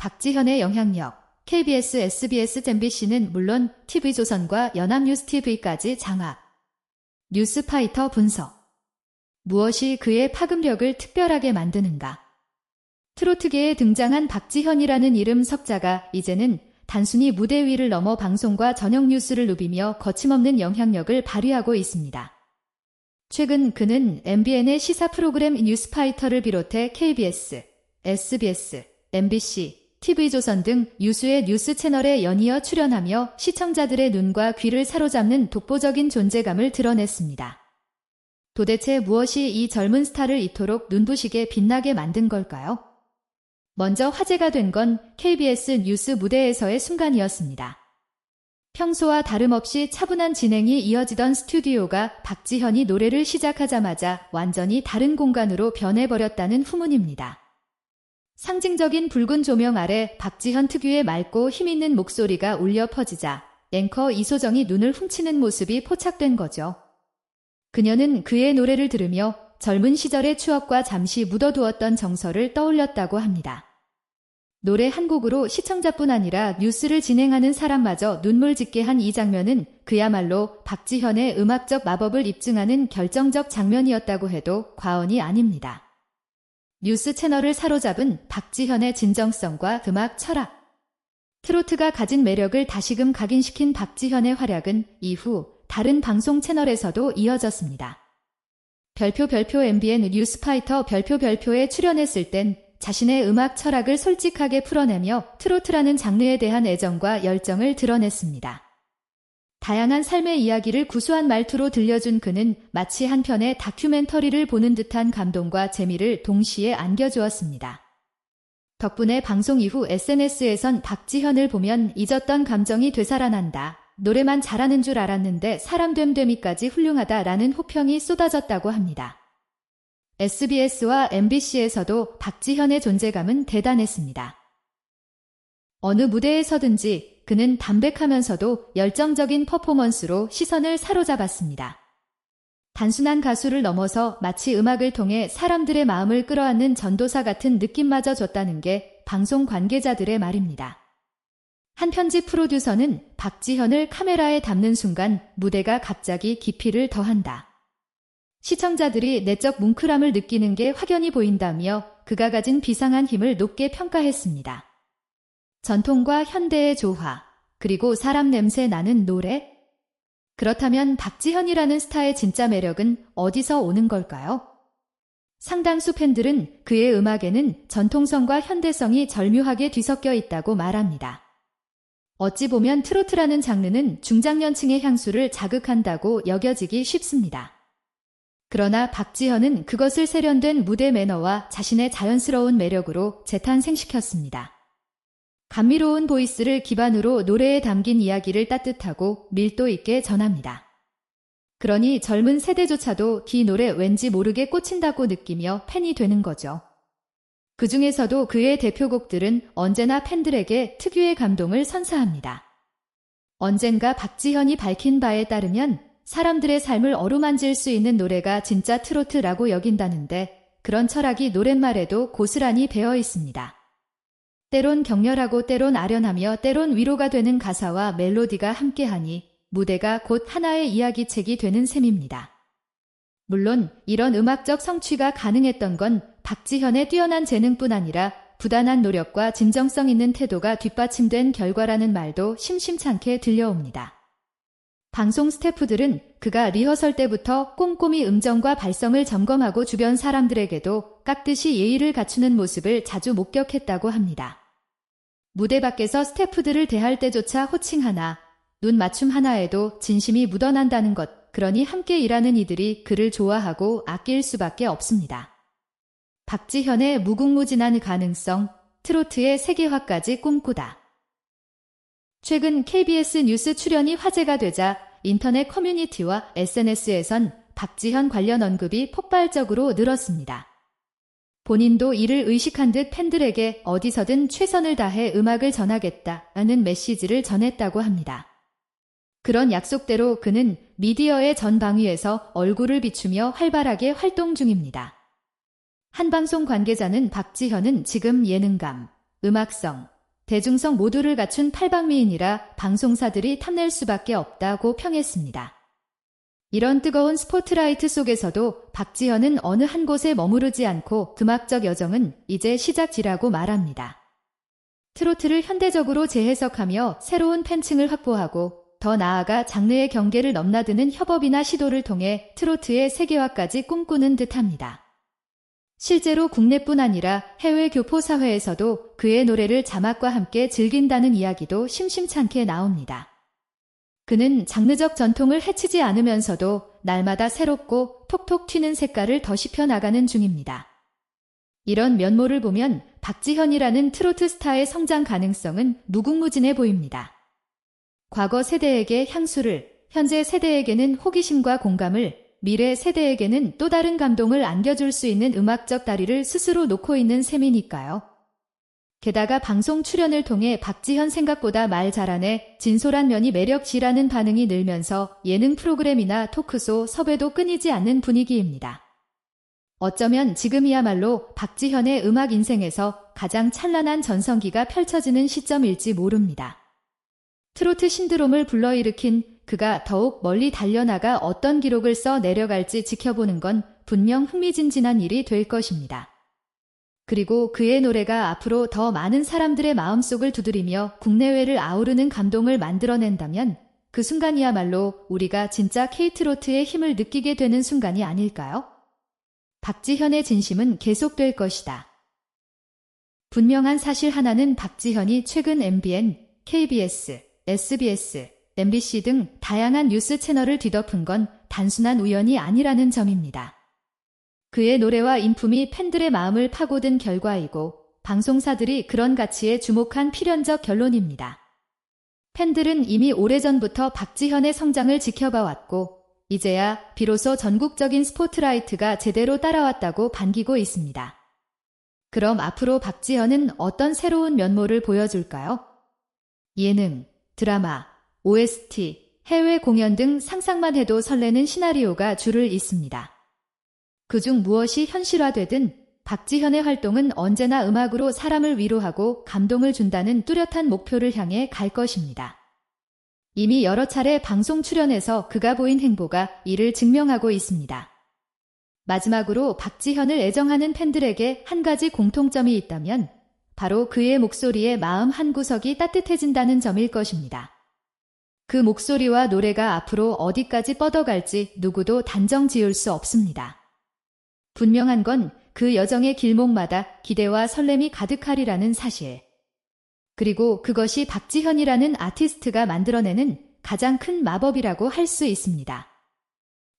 박지현의 영향력, KBS, SBS, MBC는 물론 TV조선과 연합뉴스TV까지 장악. 뉴스파이터 분석. 무엇이 그의 파급력을 특별하게 만드는가? 트로트계에 등장한 박지현이라는 이름 석자가 이제는 단순히 무대 위를 넘어 방송과 저녁 뉴스를 누비며 거침없는 영향력을 발휘하고 있습니다. 최근 그는 MBN의 시사 프로그램 뉴스파이터를 비롯해 KBS, SBS, MBC, TV조선 등 유수의 뉴스 채널에 연이어 출연하며 시청자들의 눈과 귀를 사로잡는 독보적인 존재감을 드러냈습니다. 도대체 무엇이 이 젊은 스타를 이토록 눈부시게 빛나게 만든 걸까요? 먼저 화제가 된 건 KBS 뉴스 무대에서의 순간이었습니다. 평소와 다름없이 차분한 진행이 이어지던 스튜디오가 박지현이 노래를 시작하자마자 완전히 다른 공간으로 변해버렸다는 후문입니다. 상징적인 붉은 조명 아래 박지현 특유의 맑고 힘있는 목소리가 울려 퍼지자 앵커 이소정이 눈을 훔치는 모습이 포착된 거죠. 그녀는 그의 노래를 들으며 젊은 시절의 추억과 잠시 묻어두었던 정서를 떠올렸다고 합니다. 노래 한 곡으로 시청자뿐 아니라 뉴스를 진행하는 사람마저 눈물 짓게 한 이 장면은 그야말로 박지현의 음악적 마법을 입증하는 결정적 장면이었다고 해도 과언이 아닙니다. 뉴스 채널을 사로잡은 박지현의 진정성과 음악 철학. 트로트가 가진 매력을 다시금 각인시킨 박지현의 활약은 이후 다른 방송 채널에서도 이어졌습니다. 별표 별표 MBN 뉴스파이터 별표 별표에 출연했을 땐 자신의 음악 철학을 솔직하게 풀어내며 트로트라는 장르에 대한 애정과 열정을 드러냈습니다. 다양한 삶의 이야기를 구수한 말투로 들려준 그는 마치 한 편의 다큐멘터리를 보는 듯한 감동과 재미를 동시에 안겨주었습니다. 덕분에 방송 이후 SNS에선 박지현을 보면 잊었던 감정이 되살아난다. 노래만 잘하는 줄 알았는데 사람 됨됨이까지 훌륭하다라는 호평이 쏟아졌다고 합니다. SBS와 MBC에서도 박지현의 존재감은 대단했습니다. 어느 무대에 서든지 그는 담백하면서도 열정적인 퍼포먼스로 시선을 사로잡았습니다. 단순한 가수를 넘어서 마치 음악을 통해 사람들의 마음을 끌어안는 전도사 같은 느낌마저 줬다는 게 방송 관계자들의 말입니다. 한 편집 프로듀서는 박지현을 카메라에 담는 순간 무대가 갑자기 깊이를 더한다. 시청자들이 내적 뭉클함을 느끼는 게 확연히 보인다며 그가 가진 비상한 힘을 높게 평가했습니다. 전통과 현대의 조화, 그리고 사람 냄새 나는 노래? 그렇다면 박지현이라는 스타의 진짜 매력은 어디서 오는 걸까요? 상당수 팬들은 그의 음악에는 전통성과 현대성이 절묘하게 뒤섞여 있다고 말합니다. 어찌 보면 트로트라는 장르는 중장년층의 향수를 자극한다고 여겨지기 쉽습니다. 그러나 박지현은 그것을 세련된 무대 매너와 자신의 자연스러운 매력으로 재탄생시켰습니다. 감미로운 보이스를 기반으로 노래에 담긴 이야기를 따뜻하고 밀도 있게 전합니다. 그러니 젊은 세대조차도 이 노래 왠지 모르게 꽂힌다고 느끼며 팬이 되는 거죠. 그 중에서도 그의 대표곡들은 언제나 팬들에게 특유의 감동을 선사합니다. 언젠가 박지현이 밝힌 바에 따르면 사람들의 삶을 어루만질 수 있는 노래가 진짜 트로트라고 여긴다는데 그런 철학이 노랫말에도 고스란히 배어 있습니다. 때론 격렬하고 때론 아련하며 때론 위로가 되는 가사와 멜로디가 함께하니 무대가 곧 하나의 이야기책이 되는 셈입니다. 물론 이런 음악적 성취가 가능했던 건 박지현의 뛰어난 재능뿐 아니라 부단한 노력과 진정성 있는 태도가 뒷받침된 결과라는 말도 심심찮게 들려옵니다. 방송 스태프들은 그가 리허설 때부터 꼼꼼히 음정과 발성을 점검하고 주변 사람들에게도 깍듯이 예의를 갖추는 모습을 자주 목격했다고 합니다. 무대 밖에서 스태프들을 대할 때조차 호칭 하나, 눈 맞춤 하나에도 진심이 묻어난다는 것, 그러니 함께 일하는 이들이 그를 좋아하고 아낄 수밖에 없습니다. 박지현의 무궁무진한 가능성, 트로트의 세계화까지 꿈꾸다. 최근 KBS 뉴스 출연이 화제가 되자 인터넷 커뮤니티와 SNS에선 박지현 관련 언급이 폭발적으로 늘었습니다. 본인도 이를 의식한 듯 팬들에게 어디서든 최선을 다해 음악을 전하겠다는 메시지를 전했다고 합니다. 그런 약속대로 그는 미디어의 전방위에서 얼굴을 비추며 활발하게 활동 중입니다. 한 방송 관계자는 박지현은 지금 예능감, 음악성, 대중성 모두를 갖춘 팔방미인이라 방송사들이 탐낼 수밖에 없다고 평했습니다. 이런 뜨거운 스포트라이트 속에서도 박지현은 어느 한 곳에 머무르지 않고 음악적 여정은 이제 시작지라고 말합니다. 트로트를 현대적으로 재해석하며 새로운 팬층을 확보하고 더 나아가 장르의 경계를 넘나드는 협업이나 시도를 통해 트로트의 세계화까지 꿈꾸는 듯합니다. 실제로 국내뿐 아니라 해외 교포 사회에서도 그의 노래를 자막과 함께 즐긴다는 이야기도 심심찮게 나옵니다. 그는 장르적 전통을 해치지 않으면서도 날마다 새롭고 톡톡 튀는 색깔을 더 씹혀 나가는 중입니다. 이런 면모를 보면 박지현이라는 트로트 스타의 성장 가능성은 무궁무진해 보입니다. 과거 세대에게 향수를, 현재 세대에게는 호기심과 공감을, 미래 세대에게는 또 다른 감동을 안겨줄 수 있는 음악적 다리를 스스로 놓고 있는 셈이니까요. 게다가 방송 출연을 통해 박지현 생각보다 말 잘하네, 진솔한 면이 매력지라는 반응이 늘면서 예능 프로그램이나 토크쇼 섭외도 끊이지 않는 분위기입니다. 어쩌면 지금이야말로 박지현의 음악 인생에서 가장 찬란한 전성기가 펼쳐지는 시점일지 모릅니다. 트로트 신드롬을 불러일으킨 그가 더욱 멀리 달려나가 어떤 기록을 써 내려갈지 지켜보는 건 분명 흥미진진한 일이 될 것입니다. 그리고 그의 노래가 앞으로 더 많은 사람들의 마음속을 두드리며 국내외를 아우르는 감동을 만들어낸다면 그 순간이야말로 우리가 진짜 케이트로트의 힘을 느끼게 되는 순간이 아닐까요? 박지현의 진심은 계속될 것이다. 분명한 사실 하나는 박지현이 최근 MBN, KBS, SBS, MBC 등 다양한 뉴스 채널을 뒤덮은 건 단순한 우연이 아니라는 점입니다. 그의 노래와 인품이 팬들의 마음을 파고든 결과이고 방송사들이 그런 가치에 주목한 필연적 결론입니다. 팬들은 이미 오래전부터 박지현의 성장을 지켜봐왔고 이제야 비로소 전국적인 스포트라이트가 제대로 따라왔다고 반기고 있습니다. 그럼 앞으로 박지현은 어떤 새로운 면모를 보여줄까요? 예능, 드라마, OST, 해외 공연 등 상상만 해도 설레는 시나리오가 줄을 잇습니다. 그중 무엇이 현실화되든 박지현의 활동은 언제나 음악으로 사람을 위로하고 감동을 준다는 뚜렷한 목표를 향해 갈 것입니다. 이미 여러 차례 방송 출연에서 그가 보인 행보가 이를 증명하고 있습니다. 마지막으로 박지현을 애정하는 팬들에게 한 가지 공통점이 있다면 바로 그의 목소리에 마음 한구석이 따뜻해진다는 점일 것입니다. 그 목소리와 노래가 앞으로 어디까지 뻗어갈지 누구도 단정 지을 수 없습니다. 분명한 건 그 여정의 길목마다 기대와 설렘이 가득하리라는 사실. 그리고 그것이 박지현이라는 아티스트가 만들어내는 가장 큰 마법이라고 할 수 있습니다.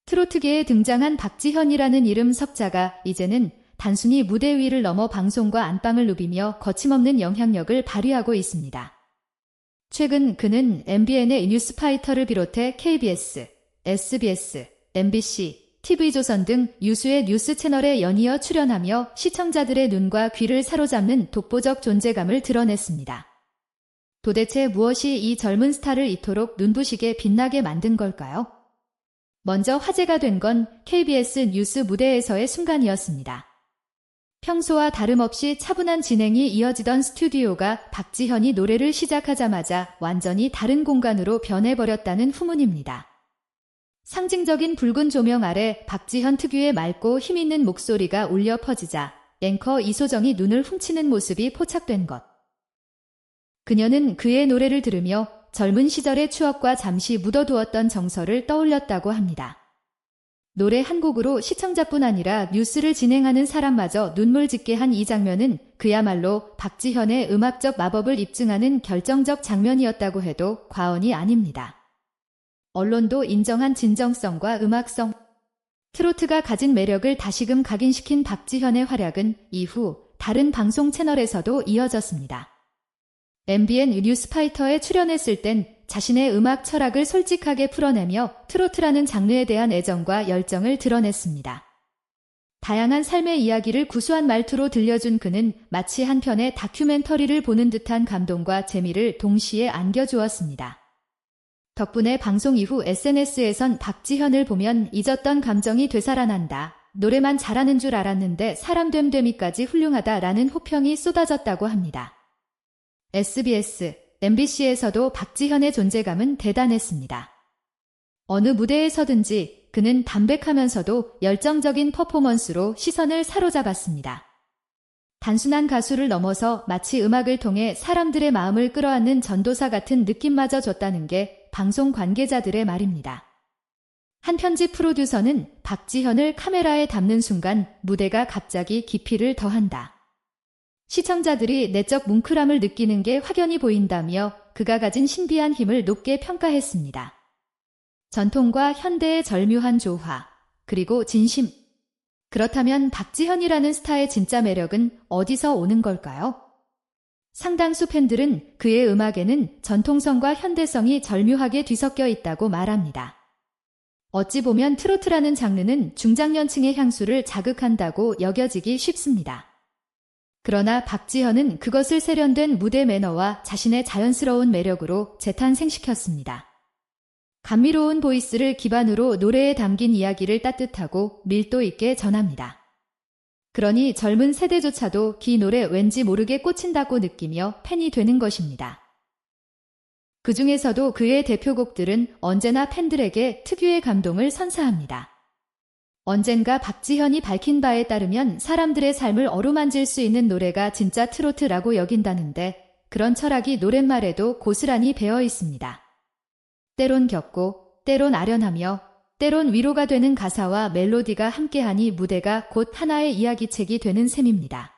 트로트계에 등장한 박지현이라는 이름 석자가 이제는 단순히 무대 위를 넘어 방송과 안방을 누비며 거침없는 영향력을 발휘하고 있습니다. 최근 그는 MBN의 뉴스파이터를 비롯해 KBS, SBS, MBC, TV조선 등 유수의 뉴스 채널에 연이어 출연하며 시청자들의 눈과 귀를 사로잡는 독보적 존재감을 드러냈습니다. 도대체 무엇이 이 젊은 스타를 이토록 눈부시게 빛나게 만든 걸까요? 먼저 화제가 된 건 KBS 뉴스 무대에서의 순간이었습니다. 평소와 다름없이 차분한 진행이 이어지던 스튜디오가 박지현이 노래를 시작하자마자 완전히 다른 공간으로 변해버렸다는 후문입니다. 상징적인 붉은 조명 아래 박지현 특유의 맑고 힘있는 목소리가 울려 퍼지자 앵커 이소정이 눈을 훔치는 모습이 포착된 것. 그녀는 그의 노래를 들으며 젊은 시절의 추억과 잠시 묻어두었던 정서를 떠올렸다고 합니다. 노래 한 곡으로 시청자뿐 아니라 뉴스를 진행하는 사람마저 눈물 짓게 한 이 장면은 그야말로 박지현의 음악적 마법을 입증하는 결정적 장면이었다고 해도 과언이 아닙니다. 언론도 인정한 진정성과 음악성. 트로트가 가진 매력을 다시금 각인시킨 박지현의 활약은 이후 다른 방송 채널에서도 이어졌습니다. MBN 뉴스파이터에 출연했을 땐 자신의 음악 철학을 솔직하게 풀어내며 트로트라는 장르에 대한 애정과 열정을 드러냈습니다. 다양한 삶의 이야기를 구수한 말투로 들려준 그는 마치 한 편의 다큐멘터리를 보는 듯한 감동과 재미를 동시에 안겨주었습니다. 덕분에 방송 이후 SNS에선 박지현을 보면 잊었던 감정이 되살아난다. 노래만 잘하는 줄 알았는데 사람 됨됨이까지 훌륭하다라는 호평이 쏟아졌다고 합니다. SBS, MBC에서도 박지현의 존재감은 대단했습니다. 어느 무대에 서든지 그는 담백하면서도 열정적인 퍼포먼스로 시선을 사로잡았습니다. 단순한 가수를 넘어서 마치 음악을 통해 사람들의 마음을 끌어안는 전도사 같은 느낌마저 줬다는 게 방송 관계자들의 말입니다. 한 편집 프로듀서는 박지현을 카메라에 담는 순간 무대가 갑자기 깊이를 더한다. 시청자들이 내적 뭉클함을 느끼는 게 확연히 보인다며 그가 가진 신비한 힘을 높게 평가했습니다. 전통과 현대의 절묘한 조화, 그리고 진심. 그렇다면 박지현이라는 스타의 진짜 매력은 어디서 오는 걸까요? 상당수 팬들은 그의 음악에는 전통성과 현대성이 절묘하게 뒤섞여 있다고 말합니다. 어찌 보면 트로트라는 장르는 중장년층의 향수를 자극한다고 여겨지기 쉽습니다. 그러나 박지현은 그것을 세련된 무대 매너와 자신의 자연스러운 매력으로 재탄생시켰습니다. 감미로운 보이스를 기반으로 노래에 담긴 이야기를 따뜻하고 밀도 있게 전합니다. 그러니 젊은 세대조차도 기 노래 왠지 모르게 꽂힌다고 느끼며 팬이 되는 것입니다. 그 중에서도 그의 대표곡들은 언제나 팬들에게 특유의 감동을 선사합니다. 언젠가 박지현이 밝힌 바에 따르면 사람들의 삶을 어루만질 수 있는 노래가 진짜 트로트라고 여긴다는데 그런 철학이 노랫말에도 고스란히 배어 있습니다. 때론 겪고, 때론 아련하며, 때론 위로가 되는 가사와 멜로디가 함께하니 무대가 곧 하나의 이야기책이 되는 셈입니다.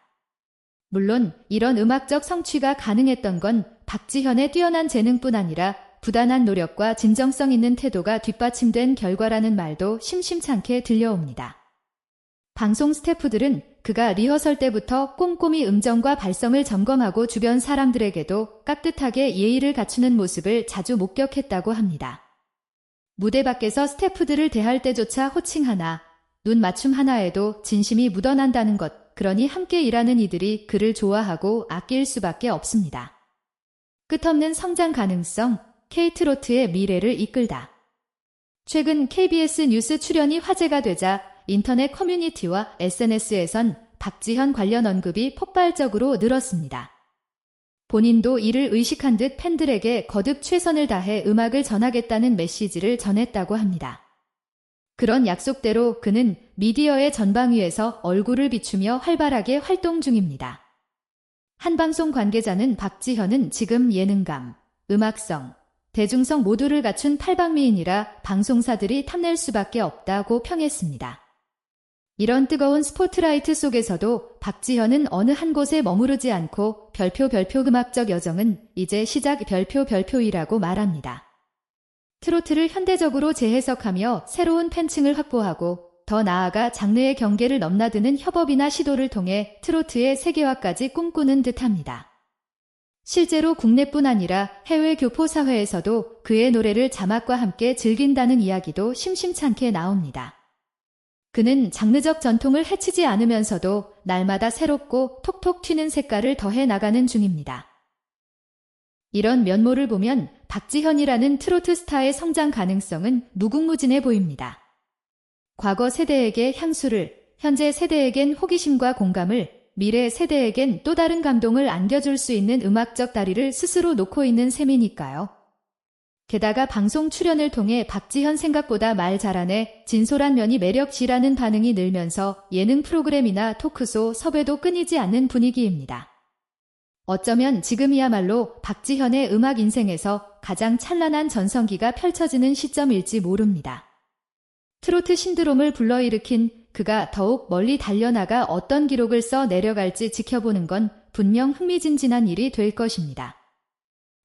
물론 이런 음악적 성취가 가능했던 건 박지현의 뛰어난 재능뿐 아니라 부단한 노력과 진정성 있는 태도가 뒷받침된 결과라는 말도 심심찮게 들려옵니다. 방송 스태프들은 그가 리허설 때부터 꼼꼼히 음정과 발성을 점검하고 주변 사람들에게도 깍듯하게 예의를 갖추는 모습을 자주 목격했다고 합니다. 무대 밖에서 스태프들을 대할 때조차 호칭 하나, 눈 맞춤 하나에도 진심이 묻어난다는 것, 그러니 함께 일하는 이들이 그를 좋아하고 아낄 수밖에 없습니다. 끝없는 성장 가능성, 케이트로트의 미래를 이끌다. 최근 KBS 뉴스 출연이 화제가 되자 인터넷 커뮤니티와 SNS에선 박지현 관련 언급이 폭발적으로 늘었습니다. 본인도 이를 의식한 듯 팬들에게 거듭 최선을 다해 음악을 전하겠다는 메시지를 전했다고 합니다. 그런 약속대로 그는 미디어의 전방위에서 얼굴을 비추며 활발하게 활동 중입니다. 한 방송 관계자는 박지현은 지금 예능감, 음악성, 대중성 모두를 갖춘 팔방미인이라 방송사들이 탐낼 수밖에 없다고 평했습니다. 이런 뜨거운 스포트라이트 속에서도 박지현은 어느 한 곳에 머무르지 않고 별표 별표 음악적 여정은 이제 시작 별표 별표이라고 말합니다. 트로트를 현대적으로 재해석하며 새로운 팬층을 확보하고 더 나아가 장르의 경계를 넘나드는 협업이나 시도를 통해 트로트의 세계화까지 꿈꾸는 듯합니다. 실제로 국내뿐 아니라 해외 교포 사회에서도 그의 노래를 자막과 함께 즐긴다는 이야기도 심심찮게 나옵니다. 그는 장르적 전통을 해치지 않으면서도 날마다 새롭고 톡톡 튀는 색깔을 더해 나가는 중입니다. 이런 면모를 보면 박지현이라는 트로트 스타의 성장 가능성은 무궁무진해 보입니다. 과거 세대에게 향수를, 현재 세대에겐 호기심과 공감을, 미래 세대에겐 또 다른 감동을 안겨줄 수 있는 음악적 다리를 스스로 놓고 있는 셈이니까요. 게다가 방송 출연을 통해 박지현 생각보다 말 잘하네, 진솔한 면이 매력지라는 반응이 늘면서 예능 프로그램이나 토크쇼 섭외도 끊이지 않는 분위기입니다. 어쩌면 지금이야말로 박지현의 음악 인생에서 가장 찬란한 전성기가 펼쳐지는 시점일지 모릅니다. 트로트 신드롬을 불러일으킨 그가 더욱 멀리 달려나가 어떤 기록을 써 내려갈지 지켜보는 건 분명 흥미진진한 일이 될 것입니다.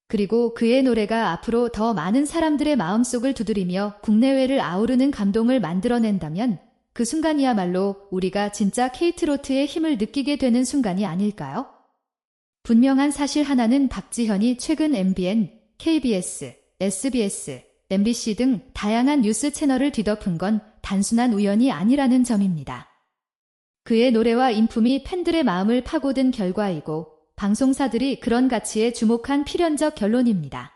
그리고 그의 노래가 앞으로 더 많은 사람들의 마음속을 두드리며 국내외를 아우르는 감동을 만들어낸다면 그 순간이야말로 우리가 진짜 케이트로트의 힘을 느끼게 되는 순간이 아닐까요? 분명한 사실 하나는 박지현이 최근 MBN, KBS, SBS, MBC 등 다양한 뉴스 채널을 뒤덮은 건 단순한 우연이 아니라는 점입니다. 그의 노래와 인품이 팬들의 마음을 파고든 결과이고 방송사들이 그런 가치에 주목한 필연적 결론입니다.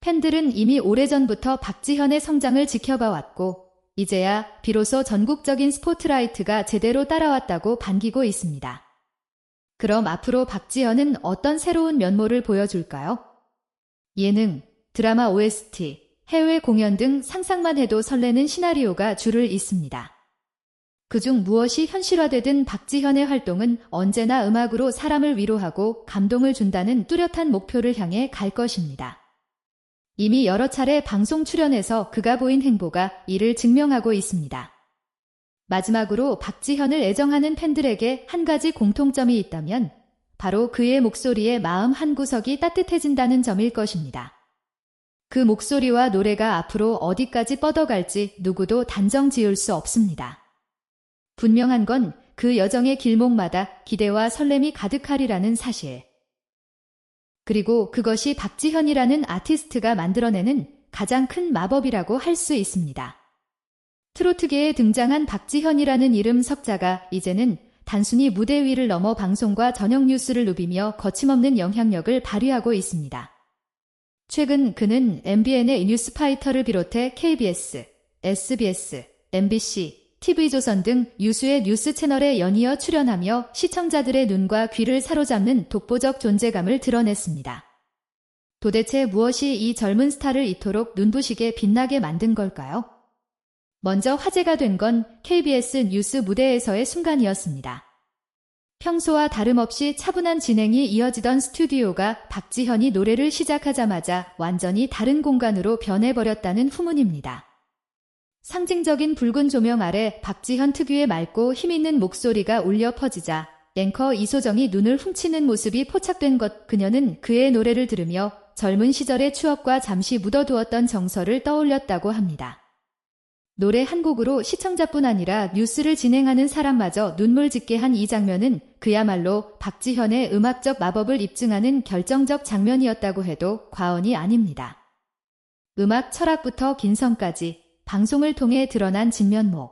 팬들은 이미 오래전부터 박지현의 성장을 지켜봐왔고 이제야 비로소 전국적인 스포트라이트가 제대로 따라왔다고 반기고 있습니다. 그럼 앞으로 박지현은 어떤 새로운 면모를 보여줄까요? 예능, 드라마 OST, 해외 공연 등 상상만 해도 설레는 시나리오가 줄을 잇습니다. 그중 무엇이 현실화되든 박지현의 활동은 언제나 음악으로 사람을 위로하고 감동을 준다는 뚜렷한 목표를 향해 갈 것입니다. 이미 여러 차례 방송 출연해서 그가 보인 행보가 이를 증명하고 있습니다. 마지막으로 박지현을 애정하는 팬들에게 한 가지 공통점이 있다면 바로 그의 목소리에 마음 한구석이 따뜻해진다는 점일 것입니다. 그 목소리와 노래가 앞으로 어디까지 뻗어갈지 누구도 단정 지을 수 없습니다. 분명한 건 그 여정의 길목마다 기대와 설렘이 가득하리라는 사실. 그리고 그것이 박지현이라는 아티스트가 만들어내는 가장 큰 마법이라고 할 수 있습니다. 트로트계에 등장한 박지현이라는 이름 석자가 이제는 단순히 무대 위를 넘어 방송과 저녁 뉴스를 누비며 거침없는 영향력을 발휘하고 있습니다. 최근 그는 MBN의 뉴스파이터를 비롯해 KBS, SBS, MBC, TV조선 등 유수의 뉴스 채널에 연이어 출연하며 시청자들의 눈과 귀를 사로잡는 독보적 존재감을 드러냈습니다. 도대체 무엇이 이 젊은 스타를 이토록 눈부시게 빛나게 만든 걸까요? 먼저 화제가 된 건 KBS 뉴스 무대에서의 순간이었습니다. 평소와 다름없이 차분한 진행이 이어지던 스튜디오가 박지현이 노래를 시작하자마자 완전히 다른 공간으로 변해버렸다는 후문입니다. 상징적인 붉은 조명 아래 박지현 특유의 맑고 힘있는 목소리가 울려 퍼지자 앵커 이소정이 눈을 훔치는 모습이 포착된 것 그녀는 그의 노래를 들으며 젊은 시절의 추억과 잠시 묻어두었던 정서를 떠올렸다고 합니다. 노래 한 곡으로 시청자뿐 아니라 뉴스를 진행하는 사람마저 눈물 짓게 한 이 장면은 그야말로 박지현의 음악적 마법을 입증하는 결정적 장면이었다고 해도 과언이 아닙니다. 음악 철학부터 긴성까지 방송을 통해 드러난 진면모.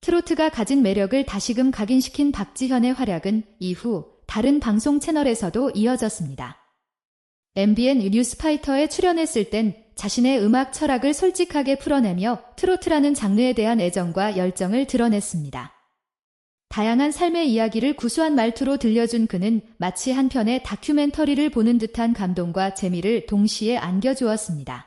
트로트가 가진 매력을 다시금 각인시킨 박지현의 활약은 이후 다른 방송 채널에서도 이어졌습니다. MBN 뉴스파이터에 출연했을 땐 자신의 음악 철학을 솔직하게 풀어내며 트로트라는 장르에 대한 애정과 열정을 드러냈습니다. 다양한 삶의 이야기를 구수한 말투로 들려준 그는 마치 한 편의 다큐멘터리를 보는 듯한 감동과 재미를 동시에 안겨주었습니다.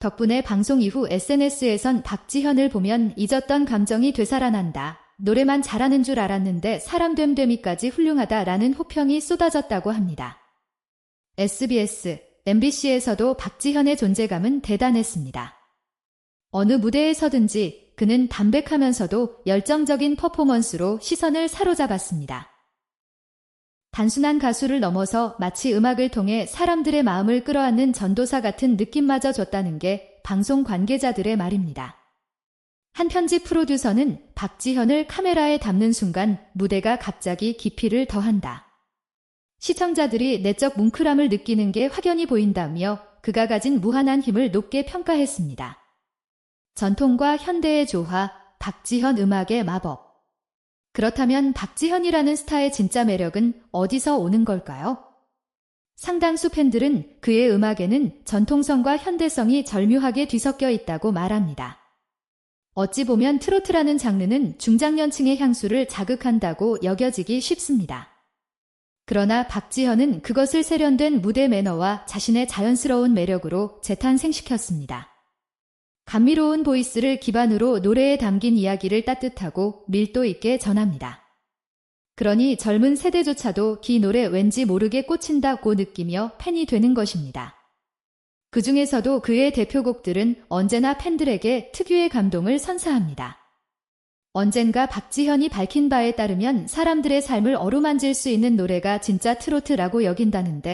덕분에 방송 이후 SNS에선 박지현을 보면 잊었던 감정이 되살아난다. 노래만 잘하는 줄 알았는데 사람 됨됨이까지 훌륭하다라는 호평이 쏟아졌다고 합니다. SBS, MBC에서도 박지현의 존재감은 대단했습니다. 어느 무대에 서든지 그는 담백하면서도 열정적인 퍼포먼스로 시선을 사로잡았습니다. 단순한 가수를 넘어서 마치 음악을 통해 사람들의 마음을 끌어안는 전도사 같은 느낌마저 줬다는 게 방송 관계자들의 말입니다. 한 편집 프로듀서는 박지현을 카메라에 담는 순간 무대가 갑자기 깊이를 더한다. 시청자들이 내적 뭉클함을 느끼는 게 확연히 보인다며 그가 가진 무한한 힘을 높게 평가했습니다. 전통과 현대의 조화, 박지현 음악의 마법. 그렇다면 박지현이라는 스타의 진짜 매력은 어디서 오는 걸까요? 상당수 팬들은 그의 음악에는 전통성과 현대성이 절묘하게 뒤섞여 있다고 말합니다. 어찌 보면 트로트라는 장르는 중장년층의 향수를 자극한다고 여겨지기 쉽습니다. 그러나 박지현은 그것을 세련된 무대 매너와 자신의 자연스러운 매력으로 재탄생시켰습니다. 감미로운 보이스를 기반으로 노래에 담긴 이야기를 따뜻하고 밀도 있게 전합니다. 그러니 젊은 세대조차도 기 노래 왠지 모르게 꽂힌다고 느끼며 팬이 되는 것입니다. 그 중에서도 그의 대표곡들은 언제나 팬들에게 특유의 감동을 선사합니다. 언젠가 박지현이 밝힌 바에 따르면 사람들의 삶을 어루만질 수 있는 노래가 진짜 트로트라고 여긴다는데